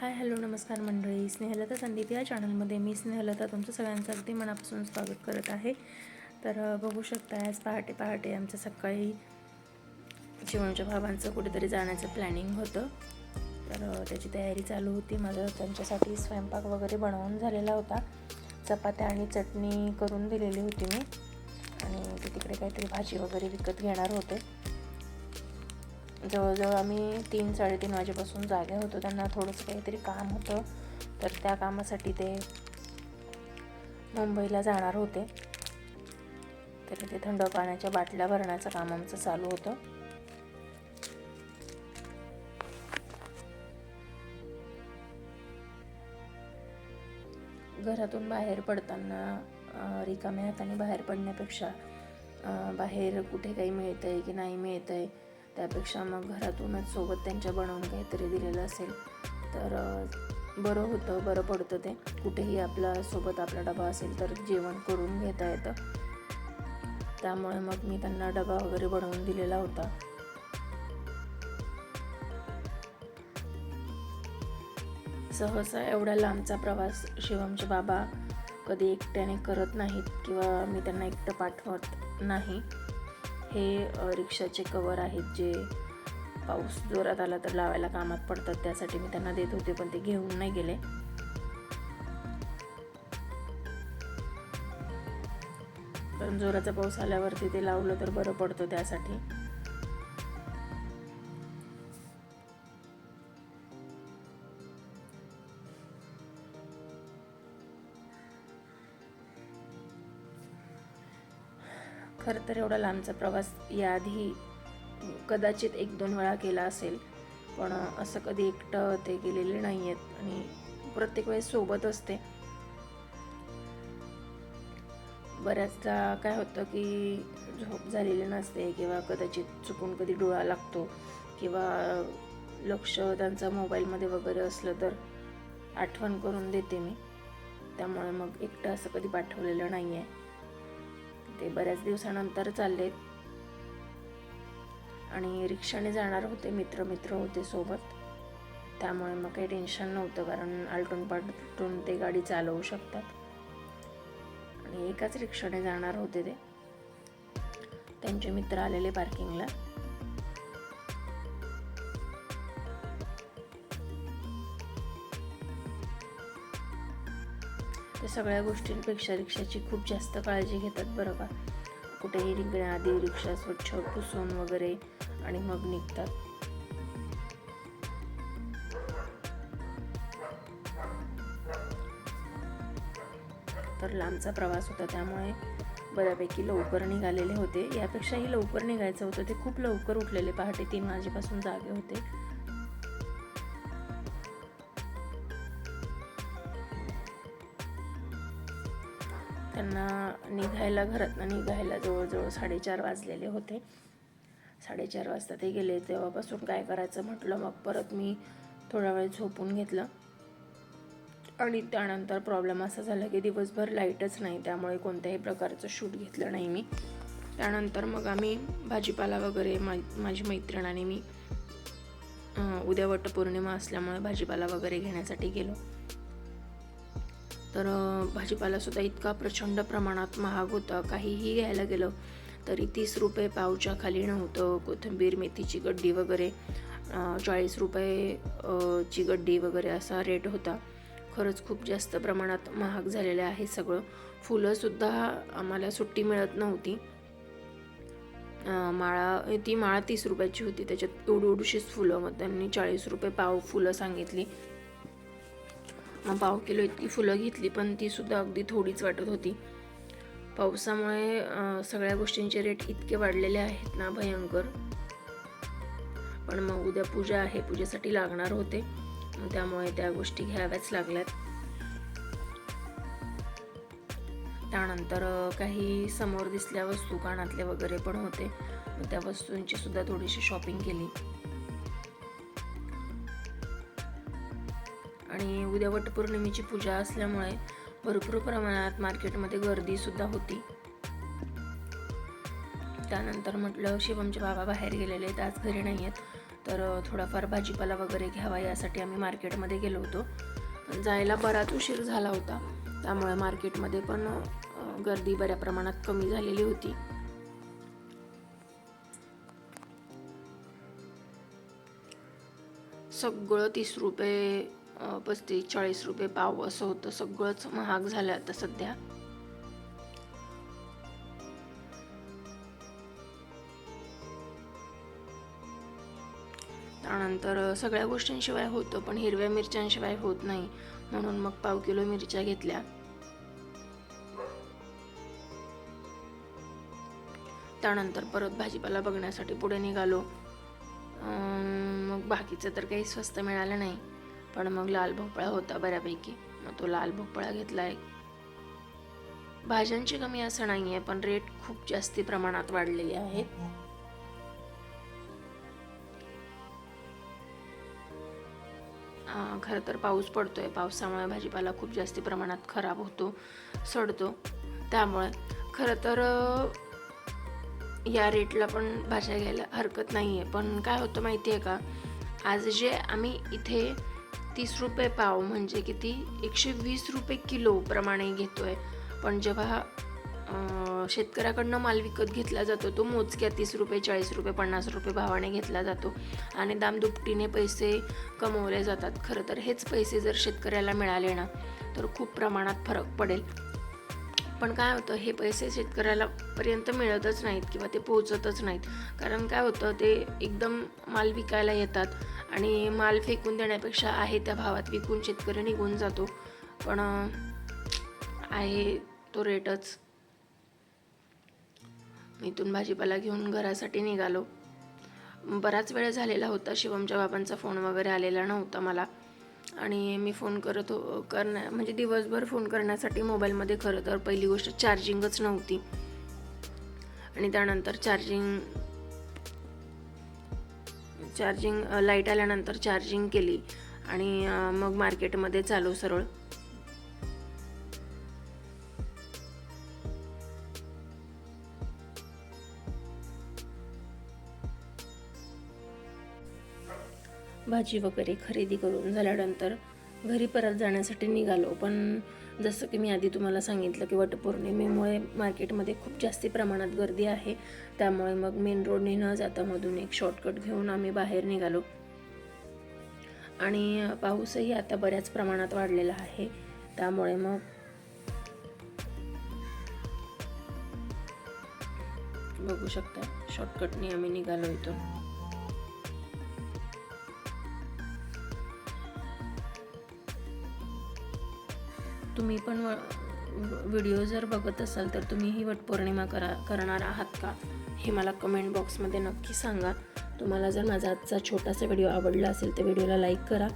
Hi hello नमस्कार मंडळी. स्नेहलता संदीप या चॅनलमध्ये मी स्नेहलता तुमचं सगळ्यांचं अगदी मनापासून स्वागत करत आहे. तर बघू शकता आज पहाटे पहाटे आमचं सकाळी शिवणच्या बाबांचं कुठेतरी जाण्याचं प्लॅनिंग होतं. तर त्याची तयारी चालू होती. माझं त्यांच्यासाठी स्वयंपाक वगैरे बनवून झालेला होता. चपात्या आणि चटणी करून दिलेली होती मी. आणि ते तिकडे काहीतरी भाजी वगैरे विकत घेणार होते. जवळजवळ आम्ही तीन साडेतीन वाजेपासून जागे होतो. त्यांना थोडंसं काहीतरी काम होतं. तर त्या कामासाठी ते मुंबईला जाणार होते. तर ते थंड पाण्याच्या बाटल्या भरण्याचं काम आमचं चालू होतं. घरातून बाहेर पडताना रिकाम्या हाताने बाहेर पडण्यापेक्षा बाहेर कुठे काही मिळतं आहे की नाही मिळतं आहे त्यापेक्षा मग घरातूनच सोबत त्यांच्या बनवून काहीतरी दिलेलं असेल. तर बरं होतं बरं पडतं ते. कुठेही आपला सोबत आपला डबा असेल तर जेवण करून घेता येतं. त्यामुळे मग मी त्यांना डबा वगैरे बनवून दिलेला होता. सहसा एवढा लांबचा प्रवास शिवमचे बाबा कधी एकट्याने करत नाहीत किंवा मी त्यांना एकटं पाठवत नाही. हे रिक्षाचे कवर आहेत जे पाऊस जोरात आला तर लावायला कामात पडतात. त्यासाठी मी त्यांना देत होते पण ते घेऊन नाही गेले. पण जोराचा पाऊस आल्यावरती ते लावलं तर बरं पडतं त्यासाठी. खरं तर एवढा लांबचा प्रवास याआधी कदाचित एक दोन वेळा केला असेल. पण असं कधी एकटं ते गेलेले नाही आहेत आणि प्रत्येक वेळेस सोबत असते. बऱ्याचदा काय होतं की झोप झालेली नसते किंवा कदाचित चुकून कधी डोळा लागतो किंवा लक्ष त्यांचं मोबाईलमध्ये वगैरे असलं तर आठवण करून देते मी. त्यामुळे मग एकटं असं कधी पाठवलेलं नाही आहे ते बऱ्याच दिवसानंतर चाललेत. आणि रिक्षाने जाणार होते मित्र मित्र होते सोबत. त्यामुळे मग काही टेन्शन नव्हतं कारण आलटून पालटून ते गाडी चालवू शकतात. आणि एकाच रिक्षाने जाणार होते ते. त्यांचे मित्र आलेले पार्किंगला त्या सगळ्या गोष्टींपेक्षा रिक्षाची खूप जास्त काळजी घेतात बरं का. कुठेही निघण्याआधी रिक्षा स्वच्छ पुसून वगैरे आणि मग निघतात. तर लांबचा प्रवास होता त्यामुळे बऱ्यापैकी लवकर निघालेले होते. यापेक्षाही लवकर निघायचं होतं. ते खूप लवकर उठलेले पहाटे तीन वाजेपासून जागे होते. त्यांना निघायला घरातनं निघायला जवळजवळ साडेचार वाजलेले होते. साडेचार वाजता ते गेले तेव्हापासून काय करायचं म्हटलं मग परत मी थोडा वेळ झोपून घेतलं. आणि त्यानंतर प्रॉब्लेम असा झाला की दिवसभर लाईटच नाही त्यामुळे कोणत्याही प्रकारचं शूट घेतलं नाही मी. त्यानंतर मग आम्ही भाजीपाला वगैरे मा माझी मैत्रीण आणि मी उद्या वटपौर्णिमा असल्यामुळे भाजीपाला वगैरे घेण्यासाठी गेलो. तर भाजीपालासुद्धा इतका प्रचंड प्रमाणात महाग होता. काहीही घ्यायला गेलं तरी तीस रुपये पावच्या खाली नव्हतं. कोथिंबीर मेथीची गड्डी वगैरे चाळीस रुपये ची गड्डी वगैरे असा रेट होता. खरंच खूप जास्त प्रमाणात महाग झालेलं आहे सगळं. फुलंसुद्धा आम्हाला सुट्टी मिळत नव्हती. माळा ती माळा तीस रुपयाची होती. त्याच्यात एवढी एवढीशीच फुलं. मग त्यांनी चाळीस रुपये पाव फुलं सांगितली. पाव किलो इतकी फुलं घेतली पण ती सुद्धा अगदी थोडीच वाटत होती. पावसामुळे सगळ्या गोष्टींचे रेट इतके वाढलेले आहेत ना भयंकर. पण मग उद्या पूजा आहे पूजेसाठी लागणार होते. मग त्यामुळे त्या गोष्टी घ्याव्याच लागल्यात. त्यानंतर काही समोर दिसल्या वस्तू कानातले वगैरे पण होते. त्या वस्तूंची सुद्धा थोडीशी शॉपिंग केली. आणि उद्या वटपौर्णिमेची पूजा असल्यामुळे भरपूर प्रमाणात मार्केटमध्ये गर्दीसुद्धा होती. त्यानंतर म्हटलं शिवमचे बाबा बाहेर गेलेले आहेत आज घरी नाही आहेत. तर थोडाफार भाजीपाला वगैरे घ्यावा यासाठी आम्ही मार्केटमध्ये गेलो होतो. पण जायला बराच उशीर झाला होता. त्यामुळे मार्केटमध्ये पण गर्दी बऱ्या प्रमाणात कमी झालेली होती. सगळं तीस रुपये पस्तीस चाळीस रुपये पाव असं होतं. सगळंच महाग झालं आता सध्या. त्यानंतर सगळ्या गोष्टींशिवाय होतं पण हिरव्या मिरच्यांशिवाय होत नाही. म्हणून मग पाव किलो मिरच्या घेतल्या. त्यानंतर परत भाजीपाला बघण्यासाठी पुढे निघालो. मग बाकीचं तर काही स्वस्त मिळालं नाही. पण मग लाल भोपळा होता बऱ्यापैकी. मग तो लाल भोपळा घेतला एक भाज्यांची कमी असं नाही आहे पण रेट खूप जास्ती प्रमाणात वाढलेले आहेत खरं तर पाऊस पडतोय. पावसामुळे भाजीपाला खूप जास्ती प्रमाणात खराब होतो सडतो. त्यामुळे खरं तर या रेटला पण भाज्या घ्यायला हरकत नाही आहे पण काय होतं माहिती आहे का? आज जे आम्ही इथे तीस रुपये पाव म्हणजे किती? एकशे वीस रुपये किलो प्रमाणे घेतोय. पण जेव्हा शेतकऱ्याकडनं माल विकत घेतला जातो तो मोजक्या तीस रुपये चाळीस रुपये पन्नास रुपये भावाने घेतला जातो. आणि दामदुपटीने पैसे कमवले जातात. खरं तर हेच पैसे जर शेतकऱ्याला मिळाले ना तर खूप प्रमाणात फरक पडेल. पण काय होतं हे पैसे शेतकऱ्याला पर्यंत मिळतच नाहीत किंवा ते पोहोचतच नाहीत. कारण काय होतं ते एकदम माल विकायला येतात. आणि माल फेकून देण्यापेक्षा आहे त्या भावात विकून शेतकरी निघून जातो. पण आहे तो रेटच. इथून भाजीपाला घेऊन घरासाठी निघालो. बराच वेळ झालेला होता शिवमच्या बाबांचा फोन वगैरे आलेला नव्हता मला. आणि मी फोन करत हो करण्या म्हणजे दिवसभर फोन करण्यासाठी मोबाईलमध्ये खरं तर पहिली गोष्ट चार्जिंगच नव्हती. आणि त्यानंतर चार्जिंग चार्जिंग लाइट आल्यानंतर चार्जिंग केली. आणि मग मार्केटमध्ये चालू सरळ. भाजी वगैरे खरेदी करून झाल्यानंतर घरी परत जाण्यासाठी निघालो. पण जसं की मी आधी तुम्हाला सांगितलं की वटपौर्णिमेमुळे मार्केटमध्ये खूप जास्ती प्रमाणात गर्दी आहे. त्यामुळे मग मेन रोडने न जाता मधून एक शॉर्टकट घेऊन आम्ही बाहेर निघालो. आणि पाऊसही आता बऱ्याच प्रमाणात वाढलेला आहे. त्यामुळे मग बघू शकता शॉर्टकटने आम्ही निघालो इथून. तुम्ही पण व्हिडिओ जर बघत असाल तर तुम्हीही वटपौर्णिमा करा करणार आहात का? हे मला कमेंट बॉक्समध्ये नक्की सांगा. तुम्हाला जर माझा आजचा छोटासा व्हिडिओ आवडला असेल तर व्हिडिओला लाईक करा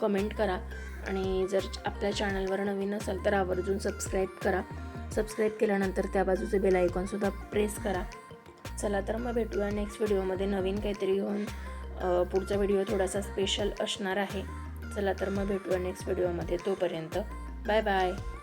कमेंट करा आणि जर आपल्या चॅनलवर नवीन असाल तर आवर्जून सबस्क्राईब करा. सबस्क्राईब केल्यानंतर त्या बाजूचे बेल आयकॉनसुद्धा प्रेस करा. चला तर मग भेटूया नेक्स्ट व्हिडिओमध्ये नवीन काहीतरी घेऊन पुढचा व्हिडिओ थोडासा स्पेशल असणार आहे. चला तर मग भेटूया नेक्स्ट व्हिडिओमध्ये तोपर्यंत 拜拜。